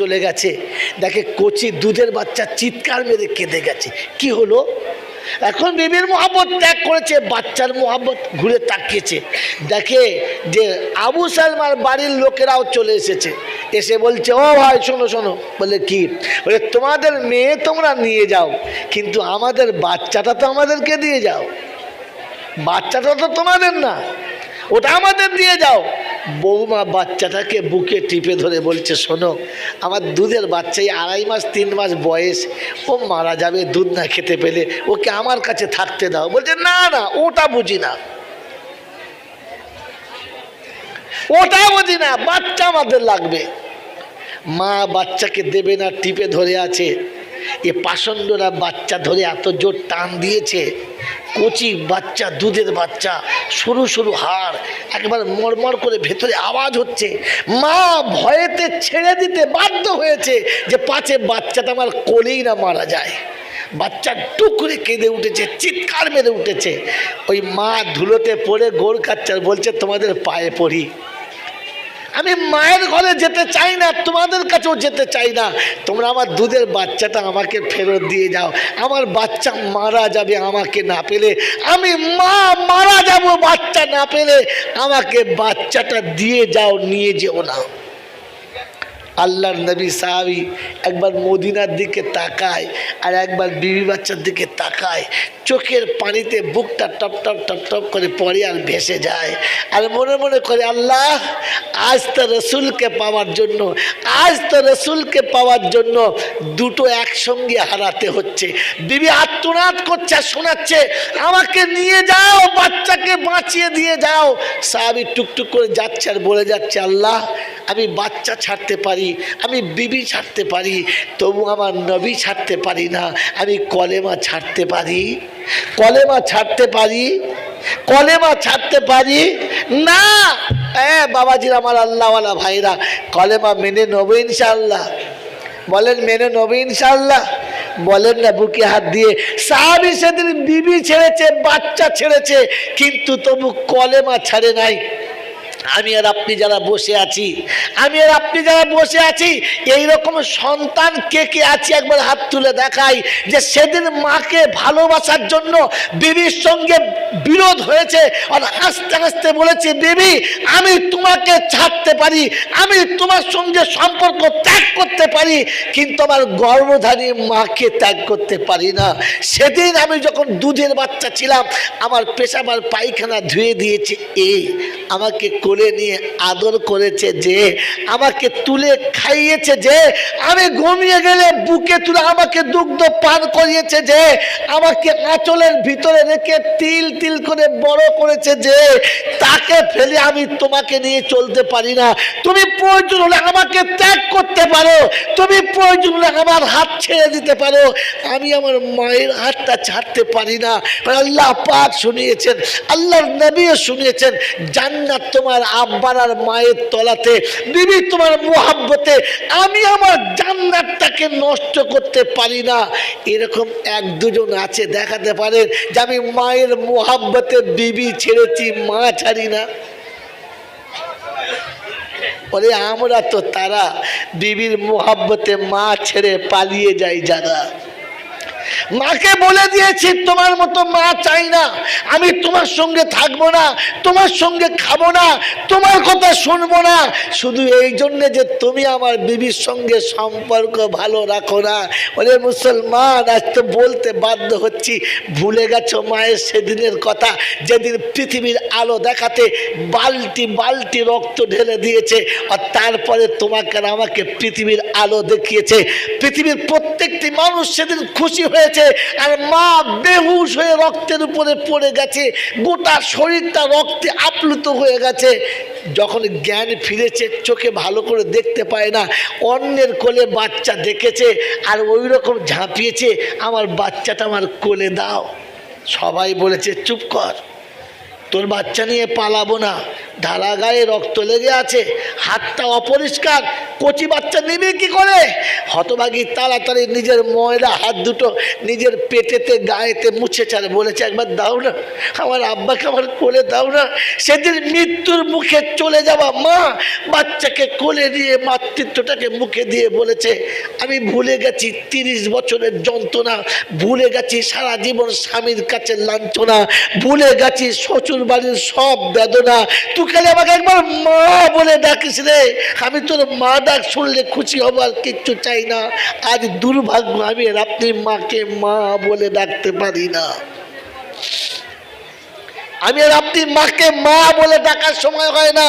চলে গেছে। দেখে কচি দুধের বাচ্চা চিৎকার মেরে কেঁদে গেছে। কি হলো? এখন বিবির মোহাম্মত ত্যাগ করেছে, বাচ্চার মোহাম্মত ঘুরে তাকিয়েছে। দেখে যে আবু সালমার বাড়ির লোকেরাও চলে এসেছে। এসে বলছে, ও ভাই, শোনো শোনো। বলে, কি? বলে, তোমাদের মেয়ে তোমরা নিয়ে যাও, কিন্তু আমাদের বাচ্চাটা তো আমাদেরকে দিয়ে যাও। বাচ্চাটা তো তোমাদের না, ওটা আমাদের দিয়ে যাও। বৌমা বাচ্চাটাকে বুকে টিপে ধরে বলছে, শোনো, আমার দুধের বাচ্চাই আড়াই মাস, তিন মাস বয়স। ও মারা যাবে, দুধ না খেতে পেলে ওকে আমার কাছে থাকতে দাও। বলছে, না না, ওটা বুঝি না। ওটা বুঝি না, বাচ্চা আমাদের লাগবে। মা বাচ্চাকে দেবে না, টিপে ধরে আছে। এ পাষণ্ডরা বাচ্চা ধরে এত জোর টান দিয়েছে, কচি বাচ্চা, দুধের বাচ্চা, সরু সরু হাড়, একবার মরমর করে ভেতরে আওয়াজ হচ্ছে, মা ভয়েতে ছেড়ে দিতে বাধ্য হয়েছে যে পাছে বাচ্চাটা আমার কোলেই না মারা যায়। বাচ্চা টুকরে কেঁদে উঠেছে, চিৎকার মেরে উঠেছে। ওই মা ধুলোতে পড়ে গোড় কাচ্চার বলছে, তোমাদের পায়ে পড়ি। আমি মায়ের ঘরে যেতে চাই না, তোমাদের কাছেও যেতে চাই না। তোমরা আমার দুধের বাচ্চাটা আমাকে ফেরত দিয়ে যাও। আমার বাচ্চা মারা যাবে আমাকে না পেলে। আমি মা মারা যাব বাচ্চা না পেলে। আমাকে বাচ্চাটা দিয়ে যাও, নিয়ে যেও না। আল্লাহর নবী সাহাবি একবার মদিনার দিকে তাকায় আর একবার বিবি বাচ্চার দিকে তাকায়, চোখের পানিতে বুকটা টপ টপ টপ টপ করে পড়ে আর ভেসে যায়। আর মনে মনে করে, আল্লাহ, আজ তো রসুলকে পাওয়ার জন্য, আজ তো রসুলকে পাওয়ার জন্য দুটো একসঙ্গে হারাতে হচ্ছে। বিবি আত্মনাদ করছে আর শোনাচ্ছে, আমাকে নিয়ে যাও, বাচ্চাকে বাঁচিয়ে দিয়ে যাও। সাহাবি টুকটুক করে যাচ্ছে আর বলে যাচ্ছে, আল্লাহ আমি বাচ্চা ছাড়তে পারি, আমি বিবি ছাড়তে পারি, তবু আমার নবী ছাড়তে পারি না, আমি কলেমা ছাড়তে পারি। কলেমা ছাড়তে পারি? কলেমা ছাড়তে পারি? না! হ্যাঁ বাবাজির আমার আল্লাহওয়ালা ভাইরা, কলেমা মেনে নেব ইনশাল্লাহ বলেন, মেনে নেব ইনশাল্লাহ বলেন না, বুকে হাত দিয়ে সাহাবি সেদিন বিবি ছেড়েছে, বাচ্চা ছেড়েছে, কিন্তু তবু কলেমা ছাড়ে নাই। আমি আর আপনি যারা বসে আছি, আমি আর আপনি যারা বসে আছি এই রকম সন্তান কে কে আছি একবার হাত তুলে দেখাই যে সেদিন মাকে ভালোবাসার জন্য বিবির সঙ্গে বিরোধ হয়েছে আর আস্তে আস্তে বলেছে বিবি আমি তোমাকে ছাড়তে পারি, আমি তোমার সঙ্গে সম্পর্ক ত্যাগ করতে পারি, কিন্তু আমার গর্ভধারী মাকে ত্যাগ করতে পারি না। সেদিন আমি যখন দুধের বাচ্চা ছিলাম, আমার পেশাবার পায়খানা ধুয়ে দিয়েছে। এ আমাকে কোলে নিয়ে আদর করেছে যে, আমাকে তুলে খাইয়েছে যে, আমি ঘুমিয়ে গেলে বুকে তুলে আমাকে দুগ্ধ পান করিয়েছে যে, আমাকে আঁচলের ভিতরে রেখে তিল তিল করে বড় করেছে যে, তাকে ফেলে আমি তোমাকে নিয়ে চলতে পারি না। তুমি প্রয়োজন হলে আমাকে ত্যাগ করতে পারো। তুমি প্রয়োজন হলে আমার হাত ছেড়ে দিতে পারো। আমি আমার মায়ের হাতটা ছাড়তে পারি না। আল্লাহ পাক শুনিয়েছেন, আল্লাহর নবীও শুনিয়েছেন, জান্নাত তোমার আব্বার আর মায়ের তলাতে, বিবি তোমার মোহাব্বতে, আমি আমার জান্নাতটাকে নষ্ট করতে পারি না। এরকম এক দুজন আছে, দেখাতে পারেন, যে আমি মায়ের মোহাব্বতে বিবি ছেড়েছি, মা ছাড়ি না। বলে আমরা তো তারা, বিবির মোহাব্বতে মা ছেড়ে পালিয়ে যাই যারা। মাকে বলে দিয়েছি, তোমার মতো মা চাই না। আমি তোমার সঙ্গে থাকব না, তোমার সঙ্গে খাব না, তোমার কথা শুনব না। শুধু এই জন্যে যে তুমি আমার বিবির সঙ্গে সম্পর্ক ভালো রাখো না। বলে, মুসলমান, আজ তো বলতে বাধ্য হচ্ছি। ভুলে গেছো মায়ের সেদিনের কথা? যেদিন পৃথিবীর আলো দেখাতে বালতি বালতি রক্ত ঢেলে দিয়েছে, আর তারপরে তোমাকে আমাকে পৃথিবীর আলো দেখিয়েছে। পৃথিবীর প্রত্যেকটি মানুষ সেদিন খুশি হয়েছে। আর মা বেহুশ হয়ে রক্তের উপরে পড়ে গেছে, গোটা শরীরটা রক্তে আপ্লুত হয়ে গেছে। যখন জ্ঞান ফিরেছে, চোখে ভালো করে দেখতে পায় না, অন্যের কোলে বাচ্চা দেখেছে, আর ওই রকম ঝাঁপিয়েছে, আমার বাচ্চাটা আমার কোলে দাও। সবাই বলেছে, চুপ কর, তোর বাচ্চা নিয়ে পালাবো না। ঢালা গায়ে রক্ত লেগে আছে, হাতটা অপরিষ্কার, কচি বাচ্চা নেবে কি করে? হতভাগী তাড়াতাড়ি নিজের ময়লা হাত দুটো নিজের পেটেতে, গায়েতে মুছে চালে বলেছে একবার দাও না, আমার আব্বাকে আমার কোলে দাও না। সেদিন মৃত্যুর মুখে চলে যাওয়া মা বাচ্চাকে কোলে দিয়ে মাতৃত্বটাকে মুখে দিয়ে বলেছে, আমি ভুলে গেছি তিরিশ বছরের যন্ত্রণা, ভুলে গেছি সারা জীবন স্বামীর কাছে লাঞ্ছনা, ভুলে গেছি শ্বশুর বাড়ির সব বেদনা, তুই খালি আমাকে একবার মা বলে ডাকিস রে। আমি তোর মা ডাক শুনলে খুশি হবার কিচ্ছু চাই না। আজ দুর্ভাগ্য, আমি রাত্রি মাকে মা বলে ডাকতে পারি না। আমি আপনি মাকে মা বলে ডাকার সময় হয় না।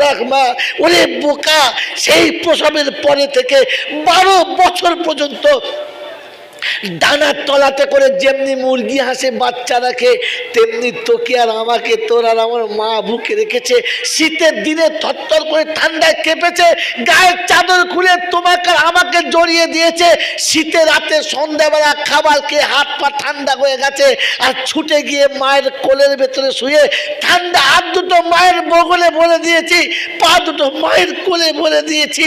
রাহমা বোকা সেই প্রসবের পরে থেকে বারো বছর পর্যন্ত ডানার তলাতে করে যেমনি মুরগি হাসে বাচ্চা রাখে তেমনি তোকে আর আমাকে, তোর আর আমার মা বুকে রেখেছে। শীতের দিনে থরথর করে ঠান্ডায় কেঁপেছে, গায়ের চাদর খুলে তোমাকে আমাকে জড়িয়ে দিয়েছে। শীতে রাতে সন্ধ্যাবেলা খাবার খেয়ে হাত পা ঠান্ডা হয়ে গেছে আর ছুটে গিয়ে মায়ের কোলের ভেতরে শুয়ে ঠান্ডা হাত দুটো মায়ের বগলে বলে দিয়েছি, পা দুটো মায়ের কোলে বলে দিয়েছি।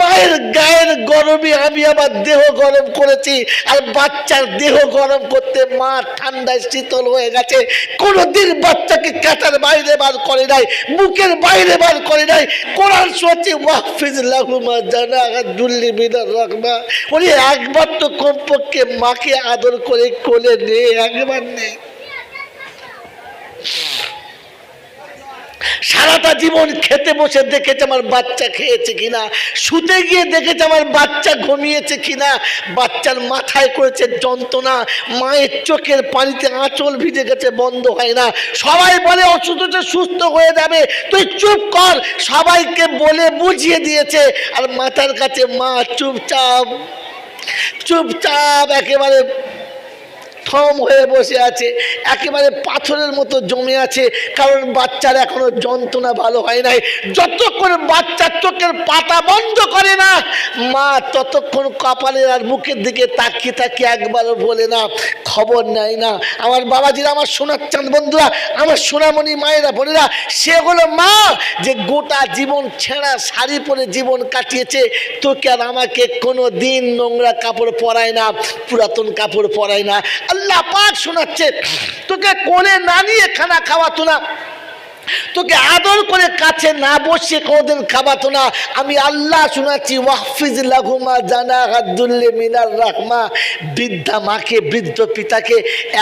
মায়ের গায়ের গরমে আমি আমার দেহ গরম করেছি। আর বাচ্চার দেহ গরম করতে মা ঠান্ডায় শীতল হয়ে গেছে। কোনোদিন বাচ্চাকে কাঁটার বাইরে বার করে নাই, বুকের বাইরে বার করে নাই। কোরআন সত্যি ওয়াহফিজ লাহুমা জানা দুল্লি বিনার রাখবা উনি একবার তো কমপক্ষে মাকে আদর করে কোলে নে, একবার নেই সারাটা জীবন খেতে বসে দেখেছে আমার বাচ্চা খেয়েছে কিনা, শুতে গিয়ে দেখেছে আমার বাচ্চা ঘুমিয়েছে কিনা, বাচ্চার মাথায় করেছে যন্ত্রণা, মায়ের চোখের পানিতে আঁচল ভিজে গেছে, বন্ধ হয় না। সবাই বলে, অসুস্থ সুস্থ হয়ে যাবে। তুই চুপ কর। সবাইকে বলে বুঝিয়ে দিয়েছে। আর মাথার কাছে মা চুপচাপ চুপচাপ একেবারে থম হয়ে বসে আছে, একেবারে পাথরের মতো জমে আছে, কারণ বাচ্চার এখনও যন্ত্রণা ভালো হয় নাই। যতক্ষণ বাচ্চার চোখের পাতা বন্ধ করে না, মা ততক্ষণ কপালের আর মুখের দিকে তাকিয়ে তাকিয়ে একবারও বলে না, খবর নেয় না। আমার বাবাজিরা, আমার সোনার চাঁদ বন্ধুরা, আমার সোনামণি মায়েরা, বোনেরা, সে হলো মা যে গোটা জীবন ছেঁড়া শাড়ি পরে জীবন কাটিয়েছে। তোকে আর আমাকে কোনো দিন নোংরা কাপড় পরায় না, পুরাতন কাপড় পরায় না। আল্লাহ পাক শোনাচ্ছে তোকে কোলে না নিয়ে খানা খাওয়াতো না। তোকে আদর করে কাছে না বসে কোনোদিন খাবাতো না। আমি আল্লাহ শোনাচ্ছি, ওয়াহফিজ লাঘুমা জানা হাদুল্লে মিনার রাহমা। বৃদ্ধা মাকে, বৃদ্ধ পিতাকে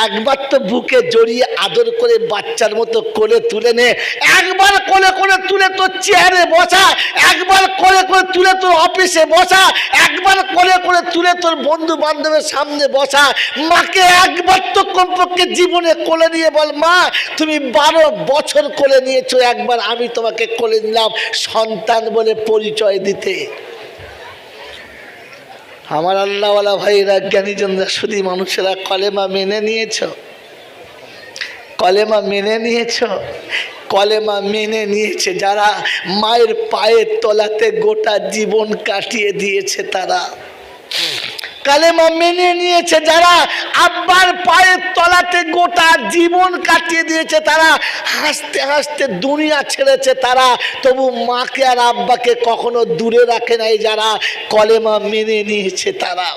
একবার তো বুকে জড়িয়ে আদর করে বাচ্চার মতো কোলে তুলে নে। একবার কোলে কোলে তুলে তোর চেয়ারে বসা, একবার কোলে করে তুলে তোর অফিসে বসা, একবার কোলে করে তুলে তোর বন্ধু বান্ধবের সামনে বসা। মাকে একবার তো কমপক্ষে জীবনে কোলে নিয়ে বল, মা, তুমি বারো বছর কোলে নিয়েছো একবার আমি তোমাকে কোলে নিলাম সন্তান বলে পরিচয় দিতে। আমার আল্লাহওয়ালা ভাইরা জ্ঞানীজনরা, শুধু মানুষেরা কলেমা মেনে নিয়েছ? কলেমা মেনে নিয়েছ? কলেমা মেনে নিয়েছে যারা মায়ের পায়ের তলাতে গোটা জীবন কাটিয়ে দিয়েছে তারা। কালেমা মেনে নিয়েছে যারা, আব্বার পায়ের তলাতে গোটা জীবন কাটিয়ে দিয়েছে তারা, হাসতে হাসতে দুনিয়া ছেড়েছে তারা, তবু মাকে আর আব্বাকে কখনো দূরে রাখে নাই যারা কলেমা মেনে নিয়েছে তারা।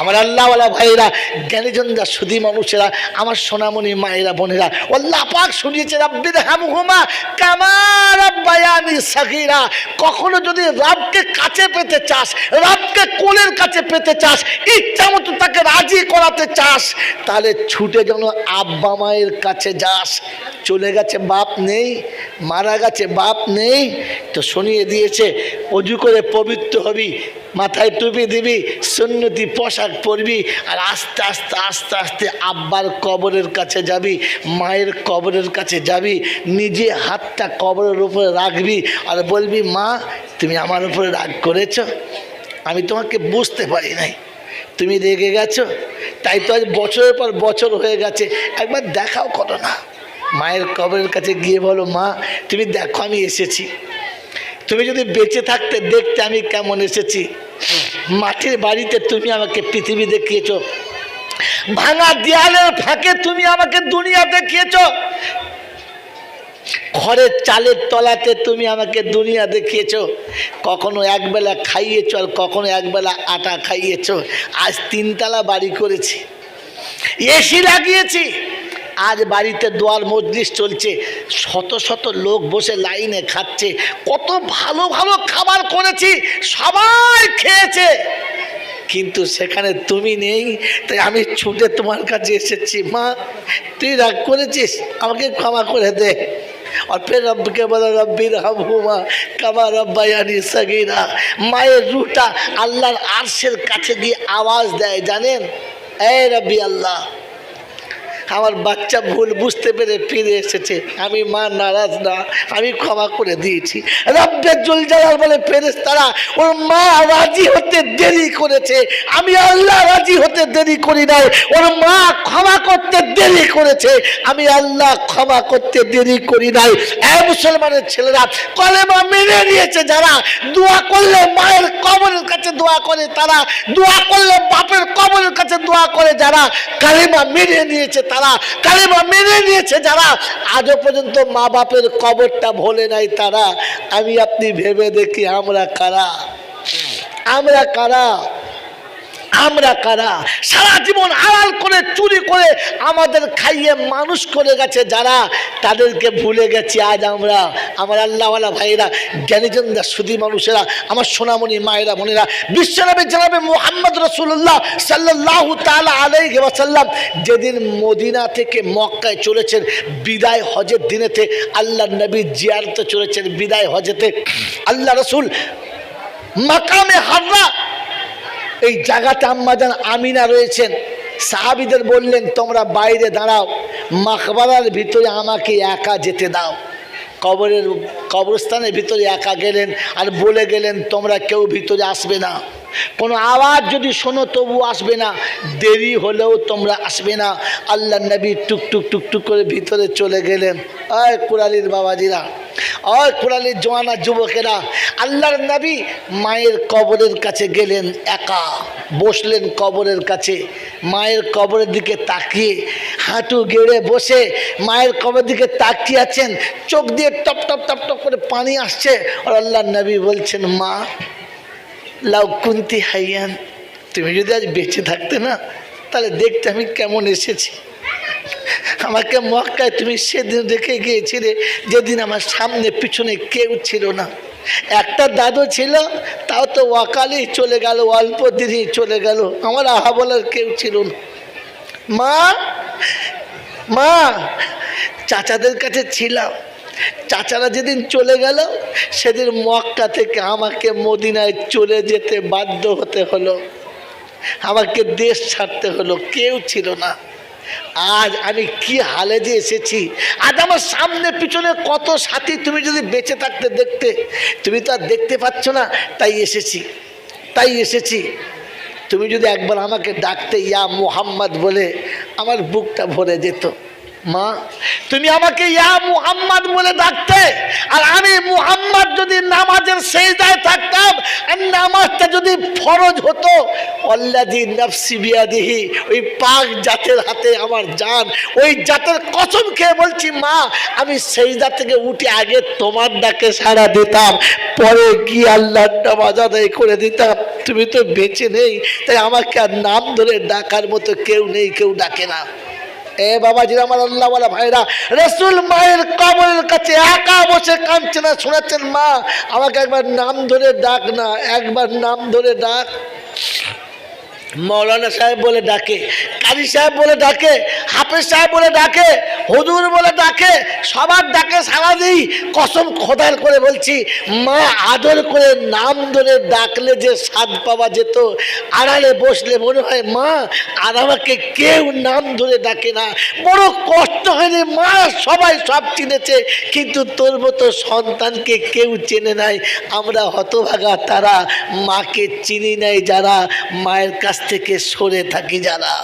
আমার আল্লাহওয়ালা ভাইয়েরা, জ্ঞানীজনরা সুদী মানুষেরা, আমার সোনামণি মায়েরা, বোনেরা আল্লাহ পাক শুনিয়েছে, রাব্বির হামহুমা কামার বায়ানি সাকিরা কখনো যদি রাবকে কাছে পেতে চাস, রাবকে কোলের কাছে পেতে চাস, ইচ্ছা মতো তাকে রাজি করাতে চাস, তাহলে ছুটে যেন আব্বা মায়ের কাছে যাস। চলে গেছে, বাপ নেই, মারা গেছে, বাপ নেই, তো শুনিয়ে দিয়েছে, অজু করে পবিত্র হবি, মাথায় টুপি দিবি, সুন্নতি পশা শাক পড়বি আর আস্তে আস্তে আস্তে আস্তে আব্বার কবরের কাছে যাবি, মায়ের কবরের কাছে যাবি, নিজে হাতটা কবরের উপরে রাখবি আর বলবি, মা, তুমি আমার উপরে রাগ করেছ? আমি তোমাকে বুঝতে পারি নাই। তুমি রেগে গেছো? তাই তো আজ বছরের পর বছর হয়ে গেছে। একবার দেখাও করো না মায়ের কবরের কাছে গিয়ে বলো, মা, তুমি দেখো আমি এসেছি। তুমি যদি বেঁচে থাকতে দেখতে আমি কেমন এসেছি? মাটির বাড়িতে তুমি আমাকে পৃথিবী দেখিয়েছ। ভাঙা দেয়ালের ফাঁকে তুমি আমাকে দুনিয়া দেখিয়েছ। ঘরের চালের তলাতে তুমি আমাকে দুনিয়া দেখিয়েছ। কখনো একবেলা খাইয়েছ আর কখনো একবেলা আটা খাইয়েছ। আজ তিনতলা বাড়ি করেছি। এসি লাগিয়েছি। আজ বাড়িতে দোয়ার মজলিস চলছে। শত শত লোক বসে লাইনে খাচ্ছে। কত ভালো ভালো খাবার করেছি, সবাই খেয়েছে। কিন্তু সেখানে তুমি নেই, তাই আমি ছুটে তোমার কাছে এসেছি। মা, তুই রাগ করেছিস? আমাকে ক্ষমা করে দে। আর ফের রব্বকে বলো রব্বির হামহুমা কামা রব্বায়ানি সগিরা। মায়ের রুটা আল্লাহর আরশের কাছে গিয়ে আওয়াজ দেয়, জানেন? এ রব্বি আল্লাহ। আমার বাচ্চা ভুল বুঝতে পেরে ফিরে এসেছে। আমি মা নারাজ না, আমি ক্ষমা করে দিয়েছি। রব্বের জল জালাল বলে ফেরেস তারা ওর মা রাজি হতে দেরি করেছে। আমি আল্লাহ রাজি হতে দেরি করি নাই, ওর মা ক্ষমা করতে দেরি করেছে। আমি আল্লাহ ক্ষমা করতে দেরি করি নাই। এ মুসলমানের ছেলেরা, কলেমা মেনে নিয়েছে যারা। দোয়া করলে মায়ের কবরের কাছে দোয়া করে তারা। দোয়া করলে বাপের কবরের কাছে দোয়া করে যারা। কালেমা মেনে নিয়েছে তারা। কালেমা মেনে নিয়েছে যারা আজও পর্যন্ত মা বাপের কবরটা ভোলে নাই তারা। আমি আপনি ভেবে দেখি আমরা কারা? আমরা কারা? আমরা কারা? সারা জীবন আড়াল করে, চুরি করে আমাদের খাইয়ে মানুষ করে গেছে যারা। তাদেরকে ভুলে গেছি আজ আমরা। আমার আল্লাহওয়ালা ভাইয়েরা, জ্ঞানীজনরা সুদী মানুষেরা, আমার সোনামণি মায়েরা, বোনেরা, বিশ্বনবী জানাবে মোহাম্মদ রসুল্লাহ সাল্লাহ তালা আলাই ওয়াসাল্লাম যেদিন মদিনা থেকে মক্কায় চলেছেন, বিদায় হজের দিনেতে আল্লাহ নবী জিয়ারতে চলেছেন, বিদায় হজেতে। আল্লাহ রসুল মাকামে হাররা এই জায়গাতে আম্মাজান আমিনা রয়েছেন। সাহাবিদের বললেন, তোমরা বাইরে দাঁড়াও, মাকবারার ভিতরে আমাকে একা যেতে দাও। কবরের কবরস্থানের ভিতরে একা গেলেন আর বলে গেলেন, তোমরা কেউ ভিতরে আসবে না। কোনো আওয়াজ যদি শোনো তবু আসবে না। দেরি হলেও তোমরা আসবে না। আল্লাহ নবী টুক টুক টুক টুক করে ভিতরে চলে গেলেন। আয় কুড়ালির বাবাজিরা, ওই কুড়ালির জোয়ানা যুবকেরা, আল্লাহর নবী মায়ের কবরের কাছে গেলেন একা। বসলেন কবরের কাছে। মায়ের কবরের দিকে তাকিয়ে হাঁটু গেড়ে বসে মায়ের কবরের দিকে তাকিয়ে আছেন। চোখ দিয়ে টপ টপ টপ টপ করে পানি আসছে। আর আল্লাহ নবী বলছেন, মা, লাউ কুন্তি হাইয়ান, তুমি যদি আজ বেঁচে থাকতে না, তাহলে দেখতে আমি কেমন এসেছি। আমাকে মক্কায় তুমি সেদিন রেখে গিয়েছিলে, যেদিন আমার সামনে, পিছনে কেউ ছিল না। একটা দাদু ছিল তাও তো ওয়াকালেই চলে গেল, অল্প দিনই চলে গেল। আমার আহা বলার কেউ ছিল না। মা মা, চাচাদের কাছে ছিলাম। চাচারা যেদিন চলে গেল, সেদিন মক্কা থেকে আমাকে মদিনায় চলে যেতে বাধ্য হতে হলো। আমাকে দেশ ছাড়তে হলো, কেউ ছিল না। আজ আমি কি হালে যে এসেছি? আজ আমার সামনে, পিছনে কত সাথী তুমি যদি বেঁচে থাকতে দেখতে, তুমি তো আর দেখতে পাচ্ছ না, তাই এসেছি তাই এসেছি। তুমি যদি একবার আমাকে ডাকতে ইয়া মোহাম্মদ বলে, আমার বুকটা ভরে যেত। মা, তুমি আমাকে ইয়া মুহাম্মদ বলে ডাকতে, আর আমি মুহাম্মদ যদি নামাজের সেই দায় থাকতাম, আর নামাজটা যদি ফরজ হতো অল্লাদি নফসি বিয়াদিহি, ওই পাক জাতের হাতে আমার জান, ওই জাতের কসম খেয়ে বলছি, মা, আমি সেই জাত থেকে উঠে আগে তোমার ডাকে সাড়া দিতাম, পরে কি আল্লাহর নামাজ আদায় করে দিতাম, তুমি তো বেঁচে নেই, তাই আমাকে আর নাম ধরে ডাকার মতো কেউ নেই, কেউ ডাকে না। এ বাবা জিরা আমার আল্লাহওয়ালা ভাইরা, রসুল মায়ের কবরের কাছে একা বসে কাঁদছে না, শোনাচ্ছেন মা, আমাকে একবার নাম ধরে ডাক না, একবার নাম ধরে ডাক। মৌলানা সাহেব বলে ডাকে কারি সাহেব বলে ডাকে, হাফেজ সাহেব বলে ডাকে, হুজুর বলে ডাকে, সবার ডাকে সারা দিই, কসম খোদার করে বলছি, মা আদর করে নাম ধরে ডাকলে যে স্বাদ পাওয়া যেত, আড়ালে বসলে মনে হয়, মা, আর আমাকে কেউ নাম ধরে ডাকে না। বড় কষ্ট হয়নি মা, সবাই সব চিনেছে, কিন্তু তোর মতো সন্তানকে কেউ চেনে নাই। আমরা হতভাগা তারা, মাকে চিনি নাই যারা, মায়ের কাছ থেকে সরে থাকি যারা।